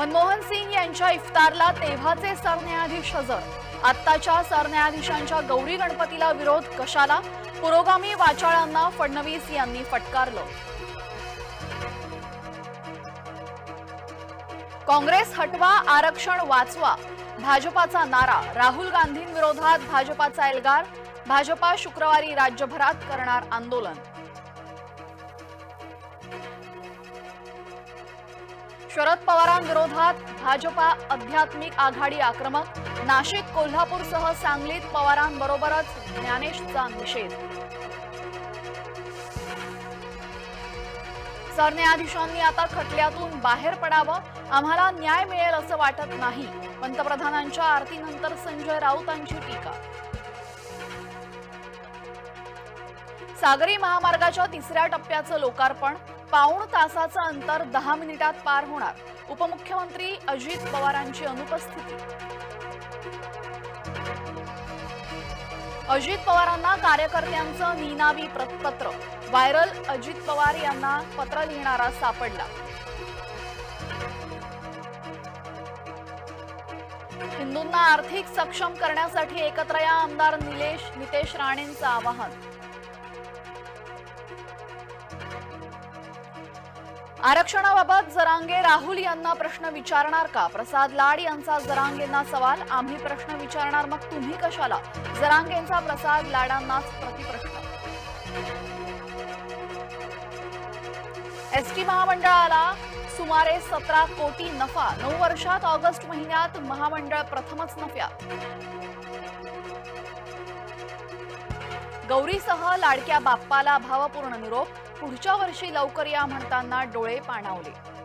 मनमोहन सिंग यांच्या इफ्तारला तेव्हाचे सरन्यायाधीश हजर. आत्ताच्या सरन्यायाधीशांच्या गौरी गणपतीला विरोध कशाला? पुरोगामी वाचाळांना फडणवीस यांनी फटकारलं. काँग्रेस हटवा आरक्षण वाचवा. भाजपाचा नारा. राहुल गांधींविरोधात भाजपाचा एल्गार. भाजपा शुक्रवारी राज्यभरात करणार आंदोलन. शरद पवारांविरोधात भाजपा आध्यात्मिक आघाडी आक्रमक नाशिक कोल्हापूरसह सांगलीत पवारांबरोबरच ज्ञानेशचा निषेध. सरन्यायाधीशांनी आता खटल्यातून बाहेर पडावं आम्हाला न्याय मिळेल असं वाटत नाही. पंतप्रधानांच्या आरतीनंतर संजय राऊतांची टीका. सागरी महामार्गाच्या तिसऱ्या टप्प्याचं लोकार्पण. पाऊण तासाचं अंतर दहा मिनिटात पार होणार. उपमुख्यमंत्री अजित पवारांची अनुपस्थिती. अजित पवारांना कार्यकर्त्यांचं निनावी पत्र व्हायरल अजित पवार यांना पत्र लिहिणारा सापडला. हिंदूंना आर्थिक सक्षम करण्यासाठी एकत्र या आमदार निलेश नितेश राणेंचं आवाहन. आरक्षणाबाबत जरांगे राहुल यांना प्रश्न विचारणार का? प्रसाद लाड यांचा जरांगेंना सवाल आम्ही प्रश्न विचारणार मग तुम्ही कशाला? जरांगेंचा प्रसाद लाडांनाच प्रतिप्रश्न. एसटी महामंडळाला सुमारे सतरा कोटी नफा नऊ वर्षात ऑगस्ट महिन्यात महामंडळ प्रथमच नफ्यात गौरीसह लाडक्या बाप्पाला भावपूर्ण निरोप पुढच्या वर्षी लवकर या म्हणताना डोळे पाणावले.